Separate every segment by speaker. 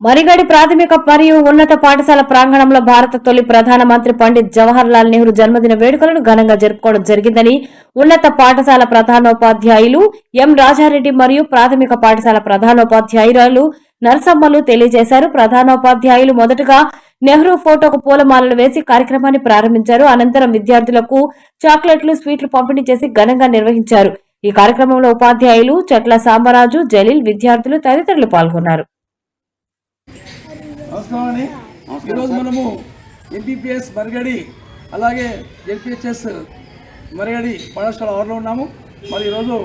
Speaker 1: మరిగడి ప్రాథమిక మరియు ఉన్నత పాఠశాల ప్రాంగణంలో భారత తొలి ప్రధానమంత్రి పండిత్ జవహర్ లాల్ నెహ్రూ జన్మదిన వేడుకలను ఘనంగా జరుపుకోవడం జరిగిందని ఉన్నత పాఠశాల ప్రధానోపాధ్యాయులు ఎం రాజారెడ్డి మరియు ప్రాథమిక పాఠశాల ప్రధానోపాధ్యాయురాలు నరసమ్మలు తెలియజేశారు. ప్రధానోపాధ్యాయులు మొదటగా నెహ్రూ ఫోటోకు పూలమాలలు వేసి కార్యక్రమాన్ని ప్రారంభించారు. అనంతరం విద్యార్థులకు చాక్లెట్లు స్వీట్లు పంపిణీ చేసి ఘనంగా నిర్వహించారు. ఈ కార్యక్రమంలో ఉపాధ్యాయులు చెట్ల సాంబరాజు జలీల్ విద్యార్థులు తదితరులు పాల్గొన్నారు.
Speaker 2: నమస్కారం ఈరోజు మనము ఎంపీపీఎస్ మరిగడి అలాగే ఎల్పిహెచ్ఎస్ మరిగడి పాఠశాల ఆరులో ఉన్నాము. మరి ఈరోజు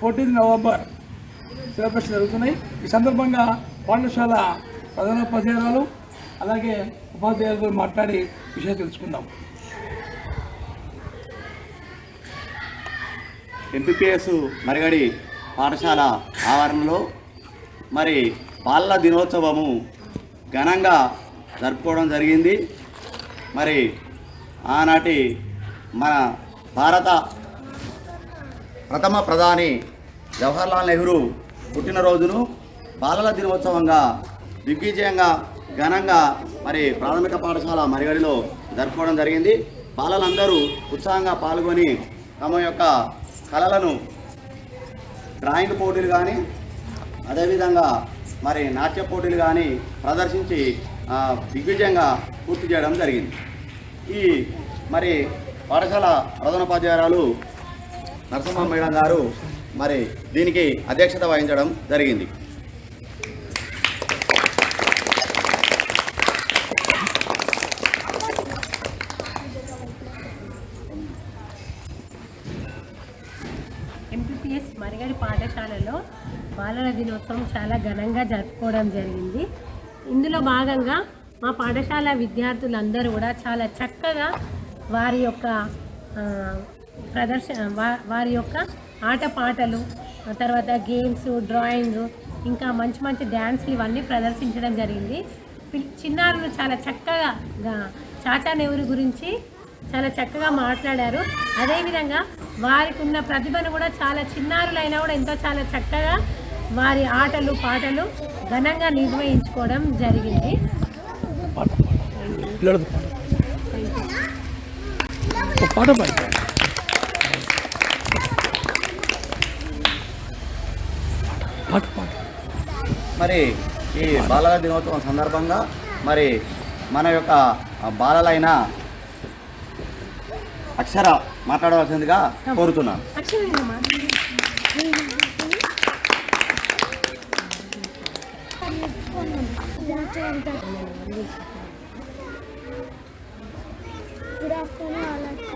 Speaker 2: ఫోర్టీన్త్ నవంబర్ సెలబ్రేషన్ జరుగుతున్నాయి. ఈ సందర్భంగా పాఠశాల ప్రధానోపాధ్యాయురాలు అలాగే ఉపాధ్యాయులతో మాట్లాడి విషయం తెలుసుకుందాం.
Speaker 3: ఎంపీపీఎస్ మరిగడి పాఠశాల ఆవరణలో మరి బాల దినోత్సవము ఘనంగా జరుపుకోవడం జరిగింది. మరి ఆనాటి మన భారత ప్రథమ ప్రధాని జవహర్లాల్ నెహ్రూ పుట్టినరోజును బాలల దినోత్సవంగా దిగ్విజయంగా ఘనంగా మరి ప్రాథమిక పాఠశాల మరిగడిలో జరుపుకోవడం జరిగింది. బాలలందరూ ఉత్సాహంగా పాల్గొని తమ యొక్క కళలను డ్రాయింగ్ పోటీలు కానీ అదేవిధంగా మరి నాట్య పోటీలు కానీ ప్రదర్శించి దిగ్విజయంగా పూర్తి చేయడం జరిగింది. ఈ మరి పాఠశాల ప్రధానోపాధ్యాయురాలు నరసింహ మేడం గారు మరి దీనికి అధ్యక్షత వహించడం జరిగింది.
Speaker 4: ఎస్ మరిగడి పాఠశాలలో బాలల దినోత్సవం చాలా ఘనంగా జరుపుకోవడం జరిగింది. ఇందులో భాగంగా మా పాఠశాల విద్యార్థులందరూ కూడా చాలా చక్కగా వారి యొక్క ప్రదర్శన వారి యొక్క ఆటపాటలు తర్వాత గేమ్స్ డ్రాయింగ్ ఇంకా మంచి మంచి డ్యాన్స్లు ఇవన్నీ ప్రదర్శించడం జరిగింది. చిన్నారులు చాలా చక్కగా గా- చాచా నెహ్రూ గురించి చాలా చక్కగా మాట్లాడారు. అదేవిధంగా వారికి ఉన్న ప్రతిభను కూడా చాలా చిన్నారులైనా కూడా ఎంతో చాలా చక్కగా వారి ఆటలు పాటలు ఘనంగా నిర్వహించుకోవడం జరిగింది.
Speaker 2: పిల్లలతో పాటు. ఒక పాట పాడి. పాట పాట
Speaker 3: మరి ఈ బాలల దినోత్సవం సందర్భంగా మరి మన యొక్క బాలలైన అక్షర మాట్లాడవలసిందిగా కోరుతున్నాను.
Speaker 5: గుడ్ ఆఫ్టర్నూన్ వాళ్ళకి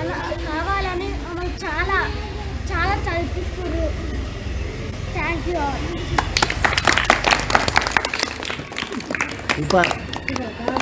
Speaker 5: అలా కావాలని మమ్మల్ని చాలా చాలా చదివిస్తున్నారు థ్యాంక్ యూ ఆల్
Speaker 2: సూపర్